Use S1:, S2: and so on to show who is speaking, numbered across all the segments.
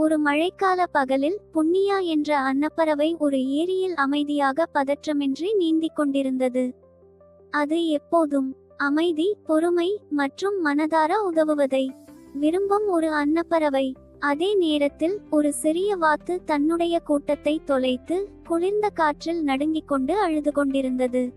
S1: ஒரு மழைக்கால பகலில் புண்ணியா என்ற அன்னப்பறவை ஒரு ஏரியில் அமைதியாக பதற்றமின்றி நீந்திக் கொண்டிருந்தது. அது எப்போதும் அமைதி பொறுமை மற்றும் மனதார உதவுவதை விரும்பும் ஒரு அன்னப்பறவை. அதே நேரத்தில் ஒரு சிறிய வாத்து தன்னுடைய கூட்டத்தை தொலைத்து குளிர்ந்த காற்றில் நடுங்கிக் கொண்டு அழுது கொண்டிருந்தது.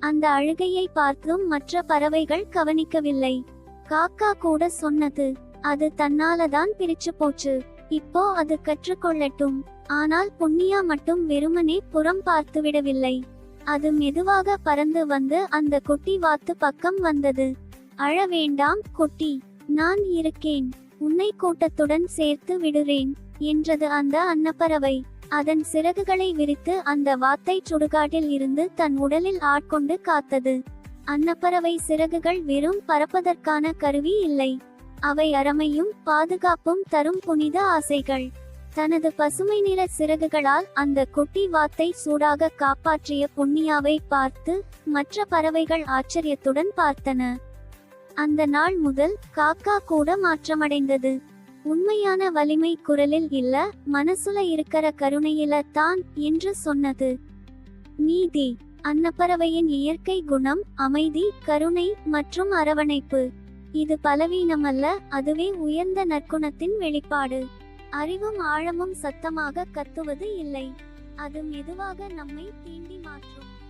S1: அந்த அழுகையை பார்த்தும் மற்ற பறவைகள் கவனிக்கவில்லை. காக்கா கூட சொன்னது அது தன்னாலதான் பிரிச்சு போச்சு. இப்போ அது கற்றுக்கொள்ளட்டும். ஆனால் புண்ணியா மட்டும் வெறுமனே புறம் பார்த்துவிடவில்லை அது மெதுவாக பறந்து வந்து அந்த குட்டி வாத்து பக்கம் வந்தது. அழ வேண்டாம் குட்டி. நான் இருக்கேன். உன்னை கூட்டத்துடன் சேர்த்து விடுறேன் என்றது அந்த அன்னப்பறவை. அதன் சிறகுகளை விரித்து அந்த வாத்தை சுடுகாட்டில் இருந்து தன் உடலில் ஆட்கொண்டு காத்தது. அன்னப்பறவை சிறகுகள் வெறும் பறப்பதற்கான கருவி இல்லை. அவை அறமையும் பாதுகாப்பும் தரும் புனித ஆசைகள். தனது பசுமை நிற சிறகுகளால் அந்த குட்டி வாத்தை சூடாக காப்பாற்றிய புண்ணியாவை பார்த்து மற்ற பறவைகள் ஆச்சரியத்துடன் பார்த்தன. அந்த நாள் முதல் காக்கா கூட மாற்றமடைந்தது. உண்மையான வலிமை குரலில் இல்ல மனசுல இருக்கிற கருணையில தான் என்று சொன்னது. நீதி அன்னப்பறவையின் இயற்கை குணம் அமைதி கருணை மற்றும் அரவணைப்பு. இது பலவீனமல்ல அதுவே உயர்ந்த நற்குணத்தின் வெளிப்பாடு. அறிவும் ஆழமும் சத்தமாக கத்துவது இல்லை. அது மெதுவாக நம்மை தீண்டி மாற்றும்.